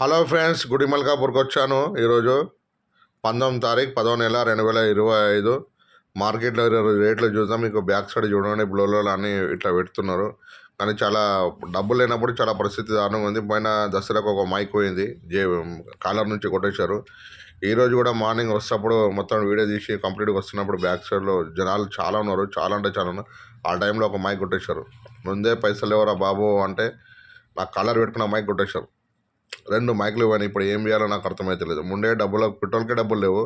Hello friends గుడి మల్కాపూర్కి వచ్చాను. ఈరోజు పంతొమ్మిది తారీఖు పదో నెల రెండు వేల ఇరవై ఐదు. మార్కెట్లో ఈరోజు రేట్లు చూద్దాం. మీకు బ్యాక్ సైడ్ చూడండి బ్లోలో అన్నీ ఇట్లా పెడుతున్నారు. కానీ చాలా డబ్బులు లేనప్పుడు చాలా పరిస్థితి దారుణంగా ఉంది. పైన దసరాకు ఒక మైక్ పోయింది. జే కాలర్ నుంచి కొట్టేశారు. ఈరోజు కూడా మార్నింగ్ వస్తున్నప్పుడు మొత్తం వీడియో తీసి కంప్లీట్గా వస్తున్నప్పుడు బ్యాక్ సైడ్లో జనాలు చాలా ఉన్నారు. చాలా అంటే చాలా ఉన్నారు. ఆ టైంలో ఒక మైక్ కొట్టేశారు. ముందే పైసలు ఎవరా బాబు అంటే నాకు కలర్ పెట్టుకున్న మైక్ కొట్టేశారు. రెండు మైకులు ఇవ్వని ఇప్పుడు ఏం చేయాలో నాకు అర్థమైతలేదు ముందే డబ్బులు పెట్రోల్కే డబ్బులు లేవు.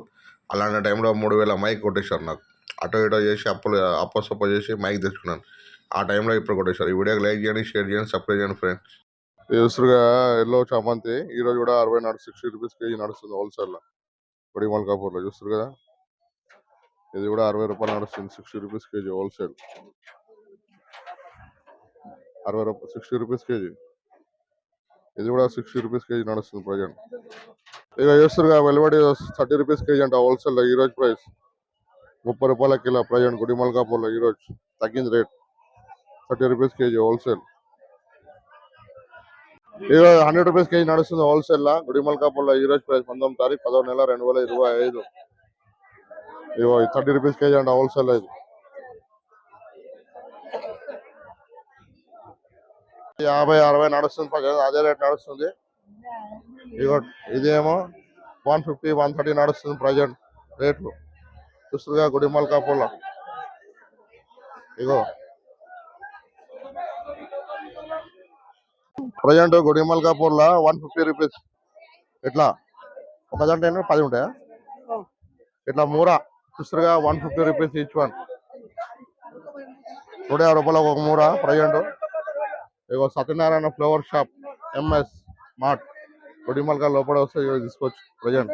అలాంటి టైంలో మూడు వేల మైక్ కొట్టేశారు నాకు. అటో ఇటో చేసి అప్పులు అప్పసొప్ప చేసి మైక్ తెచ్చుకున్నాను. ఆ టైంలో ఇప్పుడు కొట్టేశారు. ఈ వీడియోకి లైక్ చేయండి షేర్ చేయండి సబ్స్క్రైబ్ చేయండి ఫ్రెండ్స్. యూసుగా ఎల్లో చామంతి. ఈరోజు కూడా అరవై నాడు సిక్స్టీ రూపీస్ కేజీ నడుస్తుంది హోల్సేల్లో. పొడి మల్కాపూర్లో చూస్తారు కదా? ఇది కూడా అరవై రూపాయలు నడుస్తుంది సిక్స్టీ రూపీస్ కేజీ హోల్సేల్. అరవై రూపాయలు సిక్స్టీ రూపీస్ కేజీ. ఇది కూడా సిక్స్టీ రూపీస్ కేజీ నడుస్తుంది ప్రజెంట్. ఇక చూస్తురుగా వెలువడి థర్టీ రూపీస్ కేజీ అంట హోల్సేల్ ఈ రోజు ప్రైస్. ముప్పై రూపాయల కిలో ప్రజెంట్ గుడిమల్కాపూర్లో ఈరోజు. ఈ రోజు తగ్గింది rate. Thirty rupees KG wholesale. ఇక హండ్రెడ్ రూపీస్ కేజీ నడుస్తుంది హోల్సేల్ లా. గుడి మల్కాపూర్లో ఈ రోజు ప్రైస్ పంతొమ్మిది తారీఖు పదో నెల రెండు వేల ఇరవై ఐదు. ఇగో థర్టీ రూపీస్ కేజీ అంట హోల్సేల్ ఇది. యాభై అరవై నడుస్తుంది ప్రజెంట్ అదే రేట్ నడుస్తుంది. ఇగో ఇదేమో వన్ ఫిఫ్టీ వన్ థర్టీ నడుస్తుంది ప్రజెంట్ రేట్లు. చూస్తుందిగా గుడి మల్కాపూర్లో. ఇగో. ప్రజెంట్ గుడి మల్కాపూర్లో వన్ ఫిఫ్టీ రూపీస్. ఎట్లా? ఒక జంట పది ఉంటాయా? ఇట్లా మూర? చూస్తారుగా one fifty rupees each one. నూట యాభై రూపాయలు ఒక మూర ప్రజెంట్? ఇగో Satyanarayana flower shop MS mart. గుడిమల్కా లోపల వస్తే తీసుకోవచ్చు present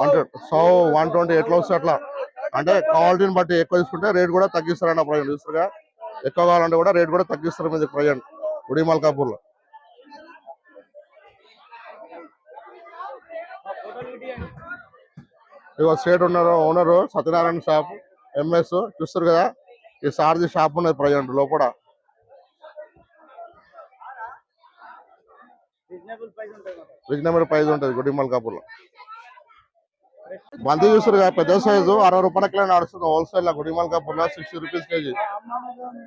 one so one twenty ఎట్లా వస్తే అట్లా. అంటే క్వాలిటీని బట్టి ఎక్కువ తీసుకుంటే రేట్ కూడా తగ్గిస్తారన్న ప్రజెంట్ చూస్తారుగా ఎక్కువ కావాలంటే కూడా రేట్ కూడా తగ్గిస్తారు మీద ప్రజెంట్ గుడి మల్కాపూర్లో. ఇగో స్టేట్ ఉన్నారు ఓనరు సత్యనారాయణ షాప్ ఎంఎస్ చూస్తారు కదా. ఈ సారథి షాప్ ఉన్నది ప్రజెంట్ లోపల. రీజనబుల్ ప్రైజ్ ఉంటుంది గుడి మల్కాపూర్లో. బంతి చూస్తారు పెద్ద సైజు అరవై రూపాయల కిలో నడుస్తుంది హోల్సేల్లో గుడి మల్కాపూర్లో sixty rupees KG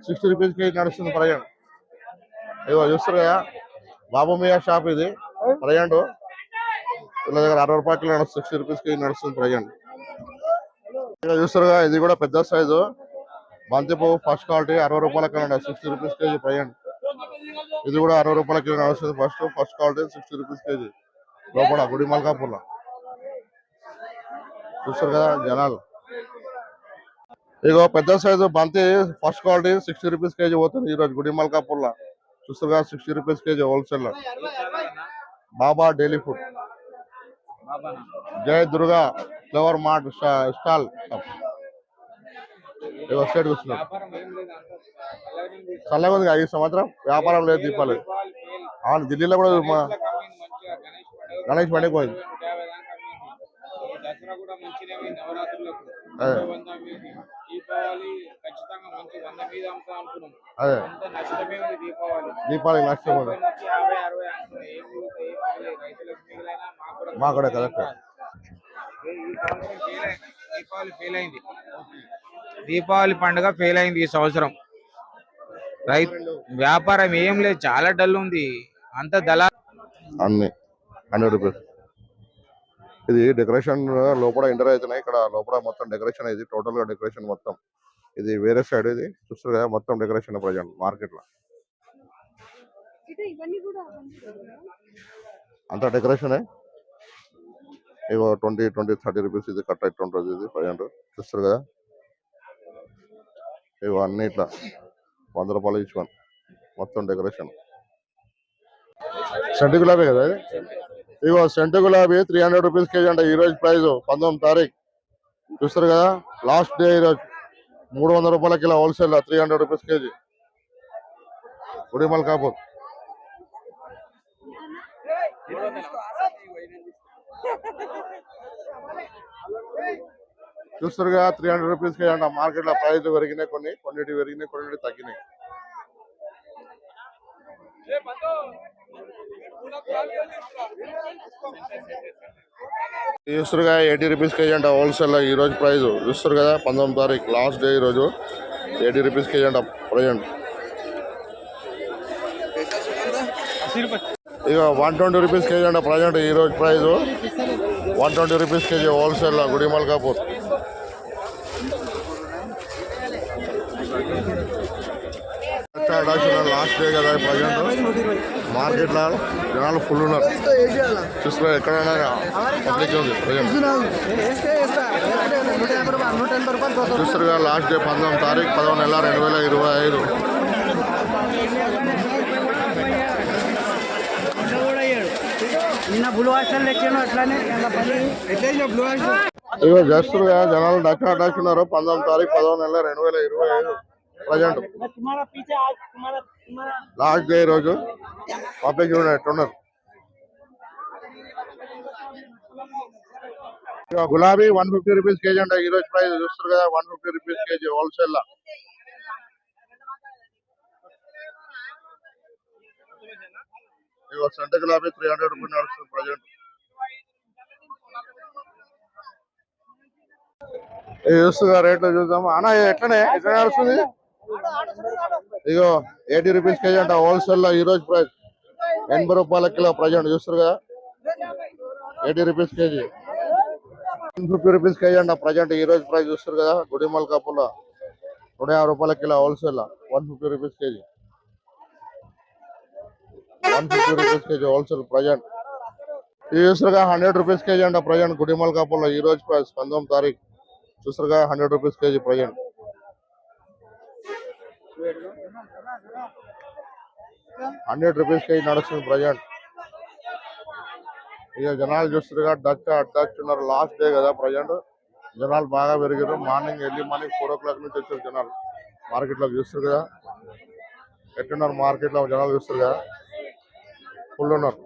sixty rupees KG నడుస్తుంది ప్రయాణం. ఇగో చూస్తారు కదా బాబు మియా షాప్ ఇది ప్రజెంట్ వీళ్ళ దగ్గర అరవై రూపాయల కిలో నడుస్తుంది సిక్స్టీ రూపీస్ కేజీ నడుస్తుంది ప్రజెంట్ ఇక చూస్తారు ఇది కూడా పెద్ద సైజు. బంతి ఫస్ట్ క్వాలిటీ అరవై రూపాయల kilo sixty rupees KG present ఇది కూడా అరవై రూపాయల kilo first first quality sixty rupees KG లోపల గుడి మల్కాపూర్లో. చూస్తారు కదా జనాలు. ఇగో పెద్ద సైజు బంతి first quality sixty rupees KG పోతుంది ఈ రోజు గుడి మల్కాపూర్లో. చూస్తారు కదా sixty rupees KG wholesale Baba daily food. జై దుర్గా ఫ్లవర్ మార్ట్ స్టా- స్టాల్. స్టేట్ కూర్చున్నారు చల్లగా ఉంది ఈ సంవత్సరం వ్యాపారం లేదు దీపాలు అవును ఢిల్లీలో కూడా మా గణేష్ పండుగ పోయింది. అదే. దీపావళి నష్టం మాకు కూడా కరెక్ట్. దీపావళి ఫెయిల్ అయింది. దీపావళి పండుగ ఫెయిల్ అయింది ఈ సంవత్సరం. రైతు వ్యాపారం ఏం లేదు చాలా డల్ ఉంది. అంత దళా అన్ని హండ్రెడ్ రూపీస్ ఇది డెకరేషన్ లోపల ఎంటర్ అవుతున్నాయి ఇక్కడ లోపల మొత్తం డెకరేషన్ ఇది టోటల్గా డెకరేషన్ మొత్తం. ఇది వేరే సైడ్ ఇది చూస్తారు కదా మొత్తం డెకరేషన్ ప్రజెంట్ మార్కెట్లో. ఇది ఇవన్నీ కూడా అంత డెకరేషన్ ఇగో ట్వంటీ ట్వంటీ థర్టీ రూపీస్ ఇది కట్ అయితే ఉంటుంది ఇది ప్రజెంట్ చూస్తారు కదా? ఇవన్నీ ఇట్లా వంద రూపాయలు ఇచ్చుకొని వన్ మొత్తం డెకరేషన్. సెంటు గులాబీ కదా ఇది? ఇగో సెంటు గులాబీ త్రీ హండ్రెడ్ రూపీస్ కేజీ అంటే. ఈరోజు రోజు ప్రైస్ పంతొమ్మిది తారీఖు. చూస్తారు కదా లాస్ట్ డే ఈరోజు మూడు వందల రూపాయల kilo wholesale three hundred rupees KG. Gudimalkapur. చూస్తారుగా three hundred రూపీస్కి అంట మార్కెట్లో ప్రైస్ పెరిగినాయి కొన్ని కొన్నిటి పెరిగినాయి కొన్నిటి తగ్గినాయి. చూస్తారుగా ఎయిటీ రూపీస్ కేజీ అంట హోల్సేల్ ఈ రోజు ప్రైస్ చూస్తారు కదా పంతొమ్మిది తారీఖు లాస్ట్ డే ఈ రోజు ఎయిటీ రూపీస్ కేజీ అంట ప్రజెంట్ ఇక వన్ ట్వంటీ రూపీస్ కేజీ అంట ప్రజెంట్ ఈ రోజు price one twenty rupees KG wholesale Gudimalkapur last day కదా ప్రజెంట్ మార్కెట్లో జనాలు ఫుల్ ఉన్నారు. చూసుకో ఎక్కడైనా పబ్లిక్ ఉంది. ప్రజెంట్ చూస్తారు కదా లాస్ట్ డే పంతొమ్మిది తారీఖు పదవ నెల రెండు వేల ఇరవై ఐదు. నిన్న బ్లూ హాస్టల్ తెచ్చాను అట్లానే. Blue aster? చేస్తారు కదా జనాలు డక్క డక్కున్నారు పంతొమ్మిది తారీఖు పదవ నెల రెండు వేల ఇరవై ఐదు. ప్రజెంట్. లాస్ట్ డే రోజు పబ్లిక్ ఎట్టున్నారు గులాబీ వన్ ఫిఫ్టీ రూపీస్ కేజీ అంట. ఈ రోజు ప్రైస్ చూస్తారు కదా one fifty rupees KG wholesale లా సెంటర్ గులాబీ త్రీ హండ్రెడ్ రూపీస్ నడుస్తుంది ప్రజెంట్. చూస్తుందా రేట్లు చూద్దాం. అన్న ఎట్లనే? ఎట్లా నడుస్తుంది? ఇగో ఎయిటీ రూపీస్ కేజీ అంట హోల్సేల్లో ఈ రోజు ప్రైస్. ఎనభై రూపాయల కిలో ప్రజెంట్ చూస్తారు కదా? Eighty rupees KG. Fifty rupees KG అంట ప్రజెంట్ ఈ రోజు ప్రైస్ చూస్తారు కదా? గుడిమల్ కప్పులో. నూట యాభై రూపాయల kilo wholesale one fifty rupees KG. One fifty rupees KG wholesale present ఇది చూస్తారుగా హండ్రెడ్ రూపీస్ కేజీ అంట ప్రజెంట్ గుడిమల్ కప్పులో ఈ రోజు ప్రైస్ పంతొమ్మిది తారీఖు. చూస్తారుగా hundred rupees KG present hundred rupees KG నడుస్తుంది ప్రజెంట్. ఇక జనాలు చూస్తారు డచ్ అడ్డచ్చున్నారు లాస్ట్ డే కదా ప్రజెంట్. జనాలు బాగా పెరిగారు morning early morning four o'clock నుంచి వచ్చారు జనాలు. మార్కెట్లో చూస్తారు కదా. ఎట్టున్నారు మార్కెట్లో జనాలు చూస్తారు కదా. ఫుల్ ఉన్నారు.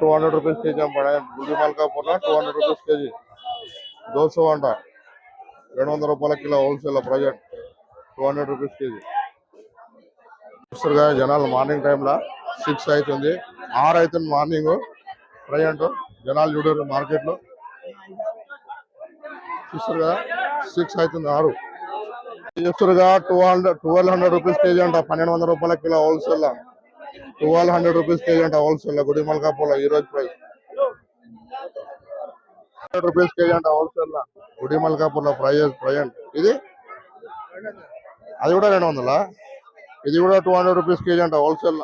Two hundred rupees KG Gudimalkapur two hundred rupees KG. Dosa అంట రెండు వందల రూపాయల kilo wholesale present. Two hundred rupees KG. చూస్తారు జనాలు మార్నింగ్ టైంలో సిక్స్ అవుతుంది ఆరు అవుతుంది మార్నింగ్. ప్రజెంట్ జనాలు చూడరు మార్కెట్లో చూస్తారు కదా సిక్స్ అవుతుంది ఆరు. చూస్తారుగా two hundred twelve hundred rupees KG అంట పన్నెండు వందల రూపాయల kilo wholesale. Twelve hundred rupees KG అంట హోల్సేల్ గుడి మల్కాపూర్లో ఈ రోజు ప్రైస్. హండ్రెడ్ రూపీస్ కేజీ అంట హోల్సేల్ గుడి మల్కాపూర్లో ప్రైస్ ప్రజెంట్. ఇది అది కూడా రెండు వందల? ఇది కూడా టూ హండ్రెడ్ రూపీస్ కేజీ అంట హోల్సేల్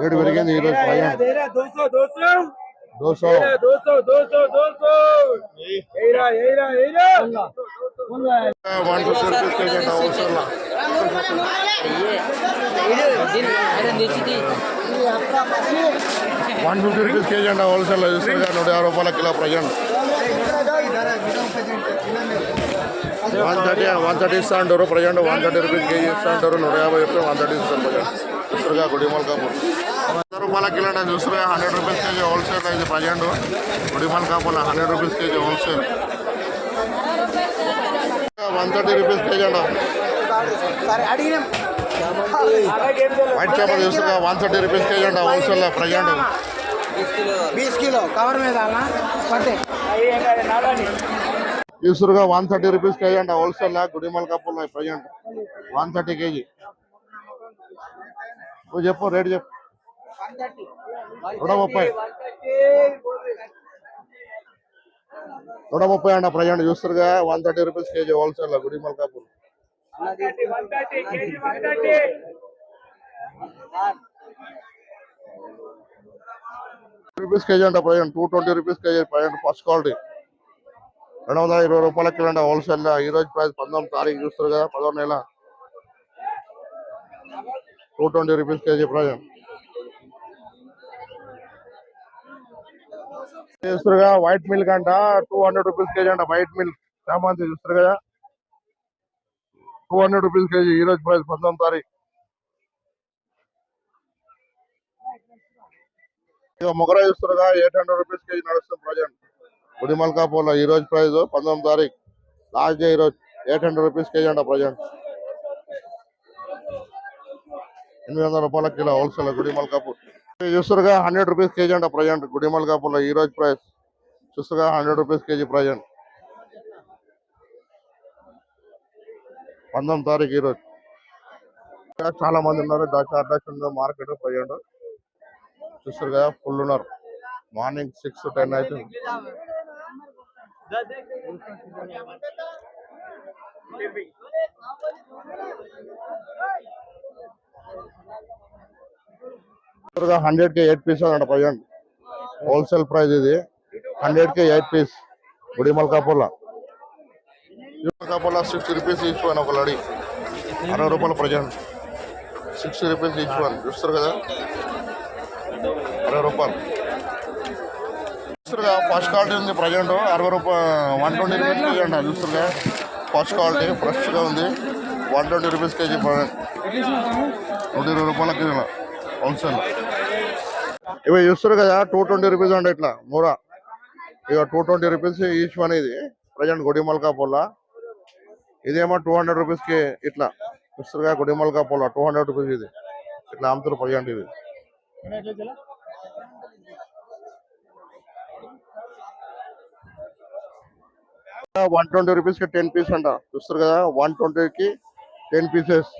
రేటు పెరిగింది ఈరోజు వన్ ఫిఫ్టీ రూపీస్ కేజీ అంట wholesale one fifty rupees KG అంట హోల్సేల్ చూస్తే నూట యాభై రూపాయల kilo present. One thirty one thirty ఇస్తా అంటారు present one thirty rupees KG ఇస్తా అంటారు నూట యాభై చెప్తే వన్ థర్టీ ఇస్తారు ప్రజెంట్ చూస్తారుగా గుడిమల్ కాపూర్ వంద రూపాయల కిలో అంటే చూస్తారుగా హండ్రెడ్ రూపీస్ కేజీ హోల్సేల్ ఇది present గుడిమల్ కాపూర్ hundred rupees KG wholesale one thirty rupees KG అంట సరే అడిగినాం వైట్ చేపలు చూస్తారుగా వన్ థర్టీ రూపీస్ కేజీ అంట హోల్సేల్ ప్రజెంట్ बीस किलो कवर में डालना पटे వన్ థర్టీ రూపీస్ కేజీ అంట హోల్సేల్ గుడిమల్ కప్పులు ప్రజెంట్ వన్ థర్టీ కేజీ. నువ్వు చెప్పు రేట్ చెప్పు. నూట ముప్పై. నూట ముప్పై అంట present చూస్తురుగా one thirty rupees KG wholesale గుడిమల్ కప్పులు. రూపీస్ కేజీ అంట present two twenty rupees KG present first quality. రెండు వందల ఇరవై రూపాయల కిలో హోల్సేల్ ఈ రోజు ప్రైస్ పంతొమ్మిది తారీఖు చూస్తారు కదా పదో నెల. Two twenty rupees KG price చూస్తారు కదా వైట్ మిల్క్ అంట టూ హండ్రెడ్ రూపీస్ కేజీ అంట వైట్ మిల్క్. చామంతి చూస్తారు కదా. టూ హండ్రెడ్ రూపీస్ కేజీ ఈ రోజు ప్రైస్ పంతొమ్మిది తారీఖు. ఇక మొగరా కదా ఎయిట్ హండ్రెడ్ రూపీస్ కేజీ నడుస్తుంది ప్రజెంట్ గుడి మల్కాపూర్లో ఈ రోజు ప్రైస్ పంతొమ్మిది తారీఖు. లాస్ట్ డే ఈ రోజు ఎయిట్ హండ్రెడ్ రూపీస్ కేజీ అంట ప్రజెంట్. ఎనిమిది వందల రూపాయల కిలో హోల్సేల్ గుడి మల్కాపూర్ చూస్తారుగా హండ్రెడ్ రూపీస్ కేజీ అంట ప్రజెంట్ గుడి మల్కాపూర్లో ఈ రోజు ప్రైస్ చూస్తుగా హండ్రెడ్ రూపీస్ కేజీ ప్రజెంట్. పంతొమ్మిది తారీఖు ఈరోజు చాలా మంది ఉన్నారు. దశ మార్కెట్ ప్రజెంట్. చూస్తారు కదా ఫుల్ ఉన్నారు. మార్నింగ్ సిక్స్ టెన్ అవుతుంది హండ్రెడ్కి ఎయిట్ పీస్ అంట ప్రజెంట్ హోల్సేల్ ప్రైస్ ఇది. హండ్రెడ్కి ఎయిట్ పీస్ గుడి మల్కాపూర్లో. మల్కాపూర్లో సిక్స్టీ రూపీస్ ఈచ్ వన్ ఒక లడి. అరవై రూపాయలు present sixty rupees each one చూస్తారు కదా? అరవై రూపాయలు. ఫస్ట్ క్వాలిటీ ఉంది ప్రజెంట్. అరవై రూపాయలు వన్ ట్వంటీ రూపీస్ కేజీ అంట చూస్తారుగా ఫస్ట్ క్వాలిటీ ఫ్రెష్గా ఉంది. వన్ ట్వంటీ రూపీస్ కేజీ నూట ఇరవై రూపాయల కిలో హోల్సేల్ ఇవి చూస్తారు కదా టూ ట్వంటీ రూపీస్ అండి ఇట్లా మూర. ఇక two twenty rupees each one ఇది ప్రజెంట్ గుడిమల్కా పొల్ల ఇదేమో టూ హండ్రెడ్ రూపీస్కి ఇట్లా చూస్తారుగా గుడిమల్కా పొల్ల టూ హండ్రెడ్ రూపీస్ ఇది. ఇట్లా అమ్ముతారు ప్రజెంట్ ఇది వన్ ట్వంటీ రూపీస్కి టెన్ పీస్ అంట. చూస్తారు కదా వన్ ట్వంటీకి టెన్ పీసెస్.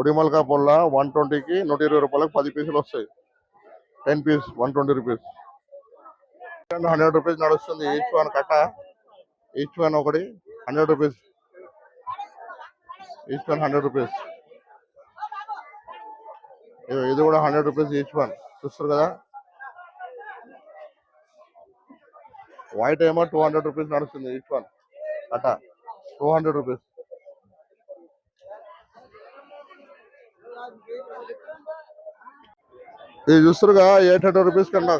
ఉడిమల్కా పొల్ల వన్ ట్వంటీకి నూట ఇరవై రూపాయలకు పది పీసులు వస్తాయి. Ten piece one twenty rupees. Hundred rupees నడుస్తుంది ఈచ్ వన్ కట్ట. ఈచ్ వన్ ఒకటి hundred rupees. Each one hundred rupees. ఇది కూడా హండ్రెడ్ రూపీస్ ఈచ్ వన్. చూస్తారు కదా వైట్ ఏమో టూ హండ్రెడ్ రూపీస్ నడుస్తుంది ఈచ్ వన్ కట్ట టూ హండ్రెడ్ రూపీస్ ఇది చూస్తారుగా ఎయిట్ హండ్రెడ్ రూపీస్ కన్నా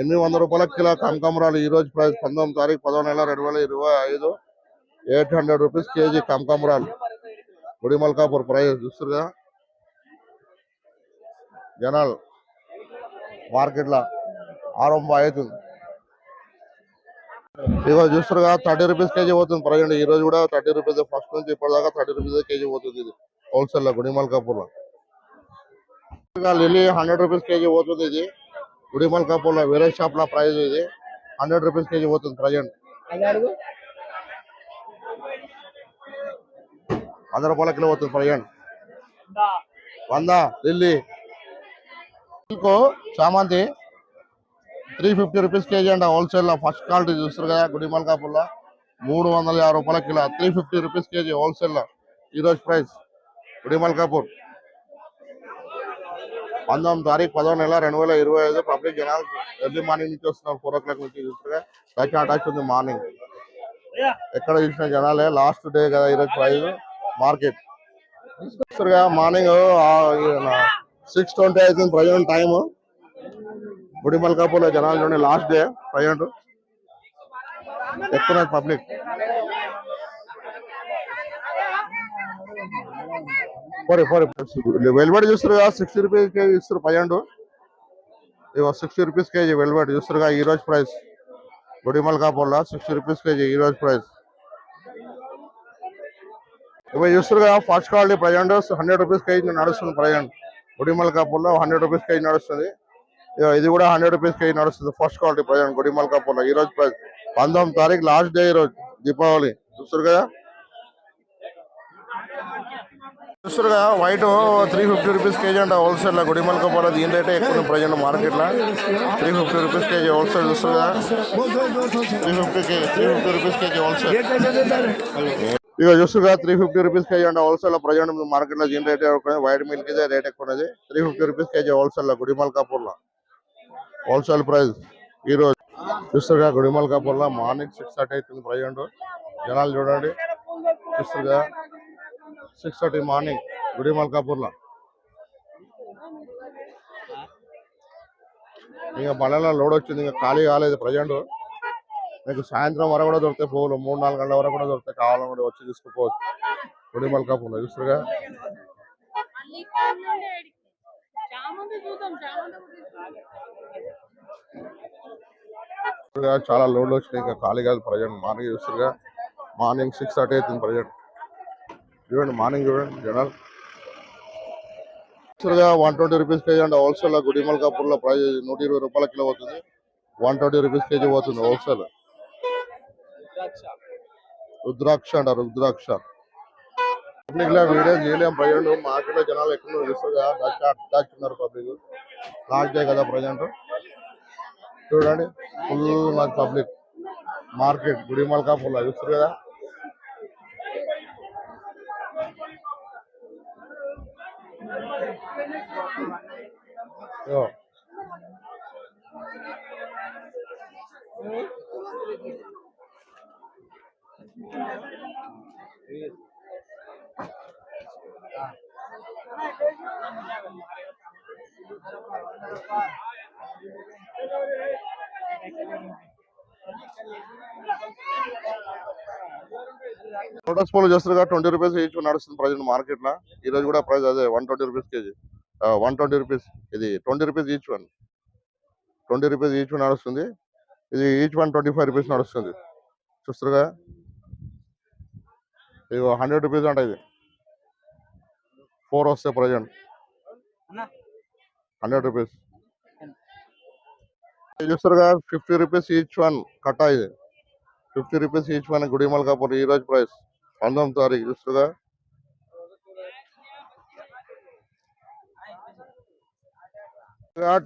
ఎనిమిది వందల రూపాయల కిలో కనకాంబరాలు ఈ రోజు ప్రైస్ పంతొమ్మిది తారీఖు పదో నెల రెండు వేల ఇరవై ఐదు. ఎయిట్ హండ్రెడ్ రూపీస్ కేజీ కనకాంబరాలు గుడి మల్కాపూర్ ప్రైస్ చూస్తారుగా. జనాలు మార్కెట్లో ఆరంభం అవుతుంది. ఇగో చూస్తారుగా థర్టీ రూపీస్ కేజీ పోతుంది ప్రజెంట్ ఈ రోజు కూడా థర్టీ రూపీస్ ఫస్ట్ నుంచి ఇప్పటిదాకా థర్టీ రూపీస్ కేజీ పోతుంది ఇది. హోల్సేల్లో Gudimalkapur lily hundred rupees KG పోతుంది ఇది. గుడిమల్కాపూర్లో వేరే షాప్లో ప్రైస్ ఇది. హండ్రెడ్ రూపీస్ కేజీ పోతుంది ప్రజెంట్. వంద రూపాయల కిలో పోతుంది ప్రజెంట్. వంద లిల్లీ. ఇంకో చామంతి త్రీ ఫిఫ్టీ రూపీస్ కేజీ అంట హోల్సేల్లో ఫస్ట్ క్వాలిటీ చూస్తారు కదా గుడిమల్కాపూర్లో మూడు వందల యాభై రూపాయల kilo. Three fifty rupees KG wholesale ఈరోజు ఈ రోజు ప్రైస్ పంతొమ్మిది తారీఖు పదో నెల రెండు వేల ఇరవై ఐదు పబ్లిక్ జనాలు ఎర్లీ మార్నింగ్ నుంచి వస్తున్నారు. ఫోర్ ఓ క్లాక్ నుంచి చూస్తారు టచ్ అటాచ్ ఉంది మార్నింగ్. ఎక్కడ చూసిన జనాలే. లాస్ట్ డే కదా ఈరోజు ప్రైస్ మార్కెట్. చూస్తారుగా మార్నింగ్ సిక్స్ ట్వంటీ అవుతుంది ప్రజెంట్ టైం గుడిమల్కాపూర్లో జనాలు చూడండి లాస్ట్ డే ప్రజెంట్ ఎక్కువ పబ్లిక్ పోరీ పోరీ వెల్వెట్ చూస్తారు సిక్స్టీ రూపీస్ కేజీ ఇస్తారు హండ్రెడ్ ఇవో సిక్స్టీ రూపీస్ కేజీ వెల్వెట్ చూస్తారుగా ఈ రోజు ప్రైస్ గుడిమల్కాపూర్లో సిక్స్టీ రూపీస్ కేజీ ఈ రోజు ప్రైస్ ఇవి చూస్తారుగా first quality present hundred rupees KG నడుస్తుంది ప్రజెంట్ గుడిమల్కాపూర్లో హండ్రెడ్ రూపీస్ కేజీ నడుస్తుంది. ఇది కూడా హండ్రెడ్ రూపీస్ కేజీ నడుస్తుంది. ఫస్ట్ క్వాలిటీ ప్రజెంట్ గుడిమల్కాపూర్లో ఈ రోజు ప్రైస్ పంతొమ్మిది తారీఖు లాస్ట్ డే ఈ రోజు దీపావళి. చూస్తారు కదా? చూస్తారు కదా white three fifty rupees KG అంట హోల్సేల్లో గుడిమల్కాపూర్లో దీని రేటే ఎక్కువ ప్రజెంట్ మార్కెట్లో. Three fifty rupees KG wholesale చూస్తారు కదా? Three fifty KG three fifty rupees KG wholesale ఇక చూస్తుగా త్రీ ఫిఫ్టీ రూపీస్ కేజీ అంటే హోల్సేల్లో ప్రజెంట్ మార్కెట్లో దీని రేట్ ఎక్కువ వైట్ మిల్క్ ఇదే రేట్ ఎక్కువ ఉన్నది. త్రీ ఫిఫ్టీ రూపీస్ కేజీ హోల్సేల్లో గుడిమల్కాపూర్ హోల్సేల్ ప్రైస్ ఈ రోజు చూస్తుగా గుడిమల్కాపూర్ మార్నింగ్ సిక్స్ థర్టీ అవుతుంది ప్రజెంట్ జనాలు చూడండి. చూస్తుగా సిక్స్ థర్టీ మార్నింగ్ గుడిమల్కాపూర్లో. ఇంకా బళ్ళలో లోడ్ వచ్చింది ఇంకా ఖాళీ కాలేదు ప్రజెంట్ మీకు సాయంత్రం వరకు కూడా దొరుకుతాయి పువ్వులు మూడు నాలుగు గంటల వరకు కూడా దొరుకుతాయి. కావాలని కూడా వచ్చి తీసుకుపోవచ్చు. గుడిమల్కాపూర్లో చూస్తుగా చాలా లోడ్లు వచ్చినాయి ఇంకా ఖాళీ కాదు ప్రజెంట్ మార్నింగ్ చూస్తుగా మార్నింగ్ సిక్స్ థర్టీ అవుతుంది ప్రజెంట్ చూడండి మార్నింగ్ చూడండి జనాలు. యాక్చువల్గా one twenty rupees KG and wholesale గుడిమల్ కపూర్లో ప్రైజ్ నూట ఇరవై రూపాయల కిలో పోతుంది. వన్ ట్వంటీ రూపీస్ కేజీ పోతుంది హోల్సేల్ రుద్రాక్ష అంట రుద్రాక్ష. పబ్లిక్ వీడియో చేయలేం ప్రజెంట్ మార్కెట్లో జనాలు ఎక్కువ చూస్తుగా టచ్ పబ్లిక్. లాక్డే కదా ప్రజెంట్. చూడండి ఫుల్ నాకు పబ్లిక్. మార్కెట్ గుడిమల్ ఫుల్ చూస్తారు కదా. Yeah. లోటస్ పూలు చూస్తారు కదా ట్వంటీ రూపీస్ ఈచ్ నడుస్తుంది ప్రజెంట్ మార్కెట్లో ఈ రోజు కూడా ప్రైస్ అదే one twenty rupees KG. One twenty rupees. ఇది twenty rupees each one twenty rupees each one నడుస్తుంది. ఇది each one twenty five rupees నడుస్తుంది. చూస్తారుగా ఇది హండ్రెడ్ రూపీస్ అంట ఇది. ఫోర్ వస్తాయి ప్రజెంట్ హండ్రెడ్ రూపీస్. చూస్తారుగా ఫిఫ్టీ రూపీస్ ఈచ్ వన్ కట్టా ఇది. Fifty rupees each one Gudimalkapur ఈ రోజు ప్రైస్. పంతొమ్మిది తారీఖు చూస్తుందా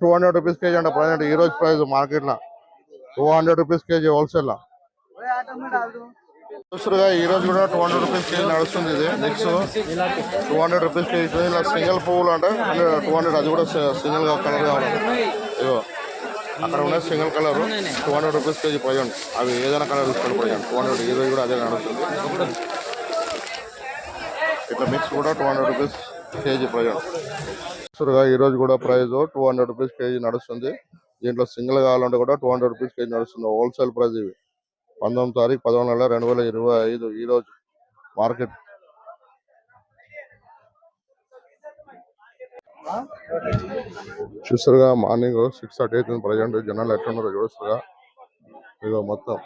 టూ హండ్రెడ్ రూపీస్ కేజీ అంట ప్రజెంట్ ఈ రోజు ప్రైస్ మార్కెట్లో టూ హండ్రెడ్ రూపీస్ కేజీ హోల్సేల్లో. ఈ రోజు కూడా టూ హండ్రెడ్ రూపీస్ కేజీ నడుస్తుంది ఇది next two hundred rupees KG ఇలా సింగిల్ పువ్వులు అంటే టూ హండ్రెడ్ అది కూడా సింగిల్ కలర్ కావాలి. ఇగో అక్కడ ఉన్న single colour. Two hundred rupees KG present అవి ఏదైనా కలర్ తీసుకోండి ప్రజెంట్ టూ హండ్రెడ్ ఈ రోజు కూడా అదే నడుస్తుంది. ఇట్లా మిక్స్ కూడా two hundred rupees KG present చూడగా ఈ రోజు కూడా price two hundred rupees KG నడుస్తుంది. దీంట్లో సింగిల్ కావాలంటే కూడా టూ హండ్రెడ్ రూపీస్ కేజీ నడుస్తుంది. హోల్సేల్ ప్రైస్ ఇవి. పంతొమ్మిది తారీఖు పదమూడు నెల రెండు వేల ఇరవై ఐదు ఈ రోజు మార్కెట్. చూసారుగా మార్నింగ్ సిక్స్ థర్టీ అవుతుంది ప్రజెంట్ జనాలు ఎట్లున్నారో చూస్తారుగా ఇదో మొత్తం.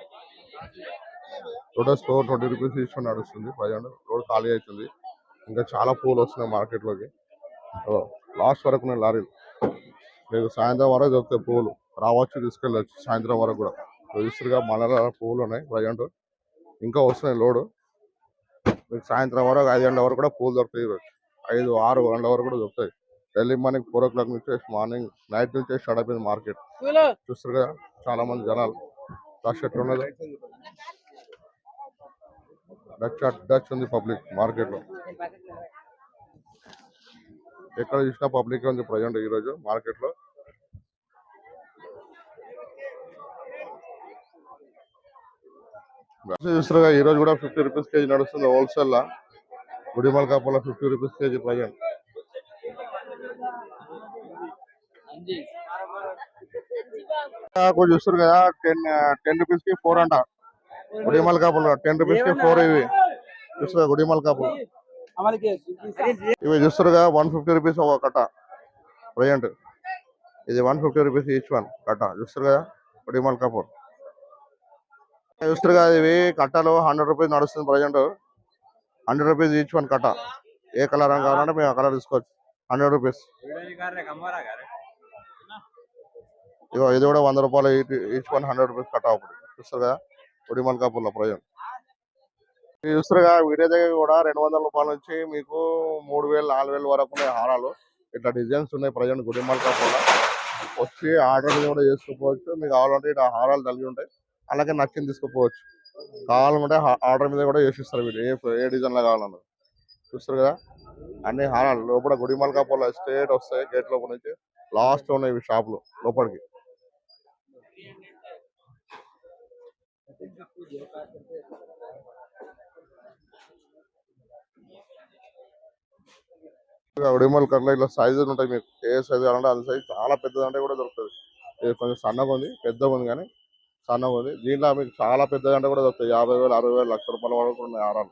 టోటల్ స్టోర్ ట్వంటీ రూపీస్ తీసుకొని నడుస్తుంది. ప్రజెంట్ రోడ్ ఖాళీ అవుతుంది. ఇంకా చాలా పూలు వస్తున్నాయి మార్కెట్లోకి. లాస్ట్ వరకు ఉన్నాయి లారీలు. మీకు సాయంత్రం వరకు దొరుకుతాయి పూలు. రావచ్చు తీసుకెళ్ళచ్చు. సాయంత్రం వరకు కూడా. రిజిస్టర్గా మళ్ళా పూలు ఉన్నాయి ప్రజెంట్. ఇంకా వస్తున్నాయి లోడు. మీకు సాయంత్రం వరకు ఐదు గంటల వరకు కూడా పూలు దొరుకుతాయి ఐదు ఆరు గంటల వరకు కూడా దొరుకుతాయి. Early morning four o'clock నుంచి మార్నింగ్ నైట్ నుంచి స్టార్ట్ అయిపోయింది మార్కెట్. చూస్తారు కదా చాలా మంది జనాలు. రష్ ఎట్లా ఉన్నది డచ్ డచ్ ఉంది పబ్లిక్ మార్కెట్లో ఎక్కడ చూసినా పబ్లిక్ ఉంది ప్రజెంట్ ఈ రోజు మార్కెట్లో చూస్తారుగా ఈ రోజు కూడా ఫిఫ్టీ రూపీస్ కేజీ నడుస్తుంది హోల్సేల్ లా. Gudimal fifty rupees KG present. చూస్తారు కదా టెన్ టెన్ రూపీస్కి ఫోర్ అంట. గుడిమల్ కాపులు టెన్ రూపీస్కి ఫోర్ ఇవి. చూస్తారు గుడిమల్ కాపులు ఇవి చూస్తారుగా వన్ ఫిఫ్టీ రూపీస్ ఒక కట్ట. ప్రజెంట్. ఇది one fifty rupees each one కట్ట. చూస్తారు కదా గుడిమల్ కపూర్ చూస్తారు కదా ఇవి కట్టలు హండ్రెడ్ రూపీస్ నడుస్తుంది present. Hundred rupees each one కట్ట. ఏ కలర్ అని కావాలంటే మేము ఆ కలర్ తీసుకోవచ్చు. Hundred rupees. ఇగో ఇది కూడా వంద రూపాయలు ఈచ్ వన్ హండ్రెడ్ రూపీస్ కట్ అప్పుడు చూస్తారు కదా ఉడిమల్ మల్కాపూర్లో ప్రజెంట్ ఇది చూస్తారుగా వీడియో దగ్గర కూడా రెండు వందల రూపాయల నుంచి మీకు మూడు వేలు నాలుగు వేలు వరకు ఉన్నాయి హారాలు. ఇట్లా డిజైన్స్ ఉన్నాయి ప్రజెంట్ గుడి మల్కాపూర్లో వచ్చి ఆర్డర్ కూడా చేసుకోవచ్చు. మీకు కావాలంటే ఇట్లా హారాలు తగిలి ఉంటాయి. అలాగే నచ్చింది తీసుకుపోవచ్చు. కావాలంటే ఆర్డర్ మీద కూడా చేసిస్తారు వీళ్ళు ఏ ఏ డిజైన్లో కావాలన్నా. చూస్తారు కదా? అన్ని హారాలు. లోపల గుడిమల్ కాపుల్లో స్టేట్ వస్తాయి గేట్ లోపల నుంచి. లాస్ట్ ఉన్నాయి ఇవి షాపులు లోపలికి. ఉడిమల్ కర్లో ఇట్లా సైజులు ఉంటాయి మీకు ఏ సైజు కావాలంటే అది సైజ్ చాలా పెద్దది అంటే కూడా దొరుకుతుంది ఇది కొంచెం సన్నగా ఉంది పెద్దగా ఉంది కానీ సన్నగా ఉంది దీంట్లో మీకు చాలా పెద్దది అంటే కూడా దొరుకుతాయి యాభై వేలు అరవై వేలు లక్ష రూపాయల వరకు ఉన్నాయి హారాలు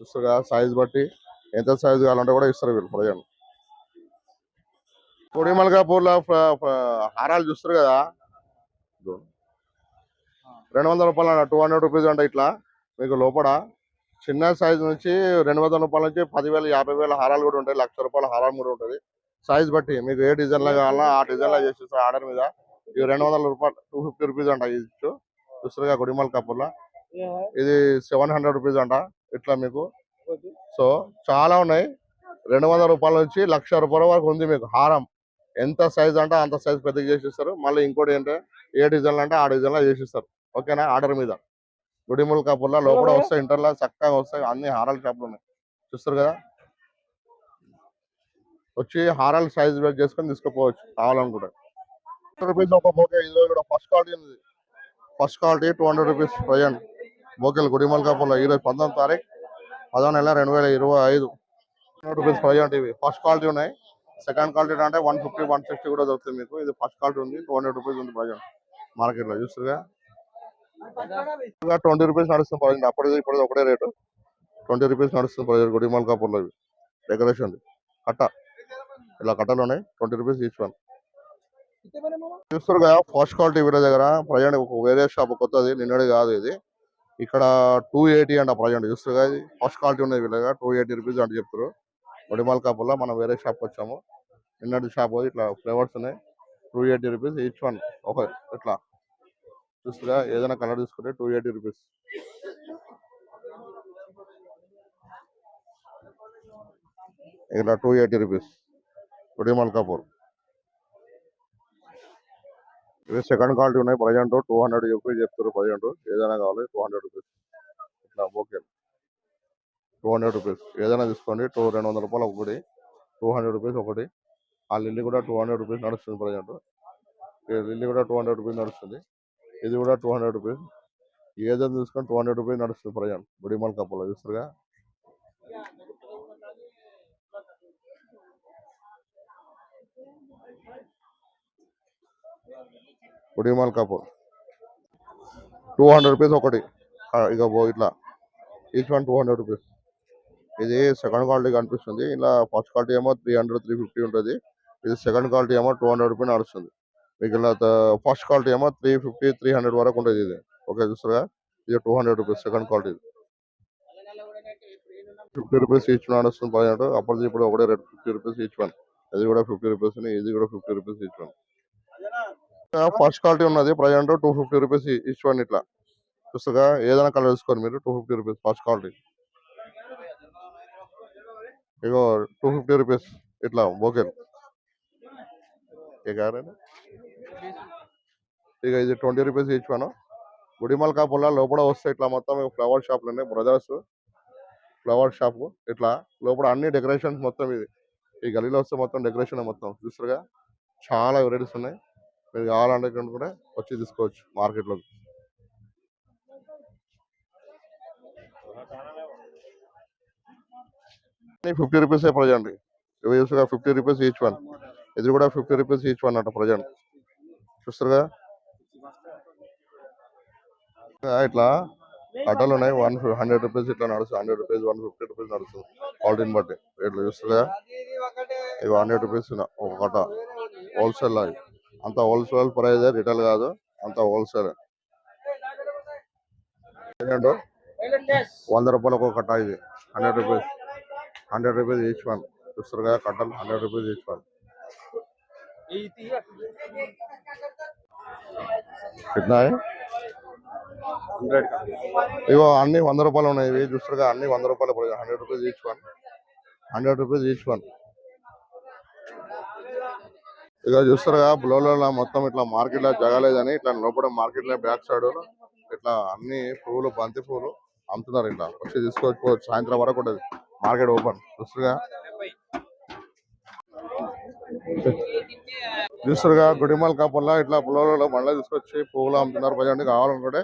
చూస్తారు కదా సైజ్ బట్టి ఎంత సైజు కావాలంటే కూడా ఇస్తారు వీళ్ళు ప్రజలు ఉడిమల్కాపూర్లో హారాలు చూస్తారు కదా రెండు వందల రూపాయలు టూ హండ్రెడ్ రూపీస్ అంటే ఇట్లా. మీకు లోపల చిన్న సైజ్ నుంచి రెండు వందల రూపాయల నుంచి పదివేల యాభై వేల హారాలు కూడా ఉంటాయి. లక్ష రూపాయల హారం కూడా ఉంటుంది. సైజ్ బట్టి మీకు ఏ డిజైన్లో కావాలా ఆ డిజైన్లో చేసేస్తారు ఆర్డర్ మీద ఇవి రెండు వందల రూపాయలు టూ ఫిఫ్టీ రూపీస్ అంట ఇది చూస్తారుగా గుడిమల్ కప్పుల్లో ఇది సెవెన్ హండ్రెడ్ రూపీస్ అంట ఇట్లా మీకు. సో చాలా ఉన్నాయి. రెండు వందల రూపాయల నుంచి లక్ష రూపాయల వరకు ఉంది మీకు హారం. ఎంత సైజ్ అంటే అంత సైజ్ పెద్దగా చేసిస్తారు మళ్ళీ ఇంకోటి ఏంటంటే ఏ డిజైన్లు అంటే ఆ డిజైన్లో చేసిస్తారు ఓకేనా? ఆర్డర్ మీద. గుడిముల్ కప్పుల్లో లోపల వస్తాయి ఇంటర్లో చక్కగా వస్తాయి అన్ని హారాల షాపులు ఉన్నాయి. చూస్తారు కదా? వచ్చి హారాలు సైజ్ బేస్ చేసుకొని తీసుకుపోవచ్చు కావాలనుకుంటే. రూపీస్ ఒక బోకే ఇందులో కూడా ఫస్ట్ క్వాలిటీ ఉంది. First quality two hundred rupees present బోకెల్ గుడిమల్ కప్పుల్లో ఈరోజు పంతొమ్మిది తారీఖు పదో నెల రెండు వేల ఇరవై ఐదు. హండ్రెడ్ రూపీస్ ప్రజెంట్ ఇవి ఫస్ట్ క్వాలిటీ ఉన్నాయి. సెకండ్ క్వాలిటీ అంటే వన్ ఫిఫ్టీ వన్ సిక్స్టీ కూడా దొరుకుతుంది మీకు. ఇది ఫస్ట్ క్వాలిటీ ఉంది టూ హండ్రెడ్ రూపీస్ ఉంది ప్రజెంట్ మార్కెట్లో చూస్తుగా ట్వంటీ రూపీస్ నడుస్తుంది ప్రజెంట్ అప్పటిది ఇప్పుడు ఒకటే రేటు. ట్వంటీ రూపీస్ నడుస్తుంది ప్రజెంట్ గుడిమల్ కప్పుల్లో ఇవి. డెకరేషన్ కట్ట. ఇలా కట్టలు ఉన్నాయి. Twenty rupees each one. చూస్తారు కదా ఫస్ట్ క్వాలిటీ వీళ్ళ దగ్గర. ప్రజెంట్ ఒక వేరే షాప్ కొత్తది. నిన్నటి కాదు ఇది. ఇక్కడ టూ ఎయిటీ అంట ప్రజెంట్. చూస్తారు కదా ఇది ఫస్ట్ క్వాలిటీ ఉన్నది వీళ్ళ దగ్గర. టూ ఎయిటీ రూపీస్ అంటే చెప్తారు ఒడిమాల్ కాపుల్లో మనం వేరే షాప్ వచ్చాము. నిన్నటి షాప్ ఇట్లా ఫ్లేవర్స్ ఉన్నాయి. Two eighty rupees each one. ఒక ఇట్లా. చూస్తారా ఏదైనా కలర్ తీసుకుంటే టూ ఎయిటీ రూపీస్ ఇక్కడ టూ ఎయిటీ రూపీస్ పొడి మల్కాపూర్. ఇవి సెకండ్ క్వాలిటీ ఉన్నాయి ప్రజెంట్ టూ హండ్రెడ్ చెప్పి చెప్తారు ప్రజెంట్ ఏదైనా కావాలి టూ హండ్రెడ్ రూపీస్ ఇట్లా ఓకే. టూ హండ్రెడ్ రూపీస్ ఏదైనా తీసుకోండి టూ రెండు వందల రూపాయలు ఒకటి. టూ హండ్రెడ్ రూపీస్ ఒకటి. ఆ లిల్లీ కూడా టూ హండ్రెడ్ రూపీస్ నడుస్తుంది ప్రజెంట్ లిల్లీ కూడా టూ హండ్రెడ్ రూపీస్ నడుస్తుంది. ఇది కూడా టూ హండ్రెడ్ రూపీస్ ఏదైనా తీసుకొని టూ హండ్రెడ్ రూపీస్ నడుస్తుంది ప్రజెంట్ బుడిమల్ కప్పులో చూస్తారుగా Gudimalkapur two hundred rupees ఒకటి. ఇక పో ఇట్లా. Each one two hundred rupees ఇది సెకండ్ క్వాలిటీ కనిపిస్తుంది. ఇలా ఫస్ట్ క్వాలిటీ ఏమో త్రీ హండ్రెడ్ త్రీ ఫిఫ్టీ ఉంటుంది. ఇది సెకండ్ క్వాలిటీ ఏమో టూ హండ్రెడ్ రూపీస్ నడుస్తుంది. మీకు ఇలా ఫస్ట్ క్వాలిటీ ఏమో త్రీ ఫిఫ్టీ త్రీ హండ్రెడ్ వరకు ఉంటుంది ఇది. ఓకే చూస్తారా ఇది two hundred rupees second quality fifty rupees each వస్తుంది ప్రజెంట్ అప్పటిది ఇప్పుడు ఒకటే rate fifty rupees each one. ఇది కూడా ఫిఫ్టీ రూపీస్ ఇది కూడా fifty rupees each one. First quality ఉన్నది present two fifty rupees each one ఇట్లా. చూస్తుగా ఏదైనా కలర్ తీసుకోండి మీరు two fifty rupees first quality. ఇగో టూ ఫిఫ్టీ రూపీస్ ఇట్లా ఓకే ఇక ఇక ఇది ట్వంటీ రూపీస్ ఈచ్ వన్ గుడిమల్ కాపుల్లా లోపల వస్తే ఇట్లా మొత్తం ఫ్లవర్ షాప్లు ఉన్నాయి బ్రదర్స్ ఫ్లవర్ షాప్ ఇట్లా లోపల అన్ని డెకరేషన్స్ మొత్తం ఇది. ఈ గలీలో వస్తే మొత్తం డెకరేషన్ మొత్తం. చూస్తారుగా చాలా వెరైటీస్ ఉన్నాయి. మీరు కావాలంటే కూడా వచ్చి తీసుకోవచ్చు మార్కెట్లో ఫిఫ్టీ రూపీస్ ప్రజెంట్. ఇవి చూసారా ఫిఫ్టీ రూపీస్ ఈచ్ వన్ ఇది కూడా ఫిఫ్టీ రూపీస్ ఈచ్ వన్ అంట ప్రజెంట్. చూస్తారుగా? ఇట్లా అటలు ఉన్నాయి. వన్ హండ్రెడ్ రూపీస్ ఇట్లా నడుస్తుంది hundred rupees one fifty rupees నడుస్తుంది క్వాలిటీని బట్టి రేట్లు చూస్తారుగా? ఇవి హండ్రెడ్ రూపీస్ ఒక కట్ట హోల్సేల్ అవి అంత హోల్సేల్ ప్రైస్ రిటైల్ కాదు. అంత హోల్సేల్ వంద రూపాయలకు ఒక కట్ట ఇది. Hundred rupees. Hundred rupees each one చూస్తారు కదా కట్టలు. హండ్రెడ్ రూపీస్ ఈచ్ వన్ कितना है ఇగో అన్ని వంద రూపాయలు ఉన్నాయి ఇవి చూస్తారుగా అన్ని వంద రూపాయలు పడతాయి hundred rupees each one hundred rupees each one ఇక చూస్తారుగా బ్లోలో మొత్తం ఇట్లా మార్కెట్ లో జగలేదని ఇట్లా లోపల మార్కెట్ లో బ్యాక్ సైడ్ ఇట్లా అన్ని పువ్వులు బంతి పువ్వులు అమ్ముతున్నారు ఇట్లా వచ్చి తీసుకోవచ్చు సాయంత్రం వరకు ఉంటుంది మార్కెట్ ఓపెన్ చూస్తారుగా చూస్తారుగా గుడిమల్ కాపల్లా ఇట్లా పువ్వులలో మళ్ళీ తీసుకొచ్చి పువ్వులు అమ్ముతున్నారు. ప్రజెంట్ కావాలనుకుంటే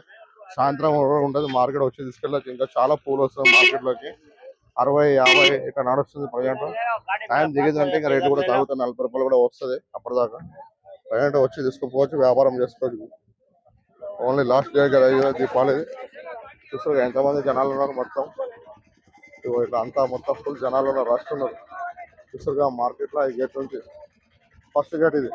సాయంత్రం ఉంటుంది మార్కెట్ వచ్చి తీసుకెళ్ళచ్చు. ఇంకా చాలా పూలు వస్తాయి మార్కెట్లోకి అరవై యాభై ఇట్లా నడుస్తుంది ప్రజెంట్. టైం దిగిందంటే ఇంకా రేటు కూడా తగ్గుతాయి. నలభై రూపాయలు కూడా వస్తుంది అప్పటిదాకా. ప్రజెంట్ వచ్చి తీసుకుపోవచ్చు వ్యాపారం చేసుకోవచ్చు. ఓన్లీ లాస్ట్ డే కదా ఇది దీపావళి. చూస్తారు ఎంతమంది జనాలు ఉన్నారు మొత్తం. ఇట్లా అంతా మొత్తం ఫుల్ జనాలు ఉన్నారు. రష్ చూసారుగా మార్కెట్లో మార్కెట్లో ఈ గేట్ నుంచి ఫస్ట్ గేట్ ఇది.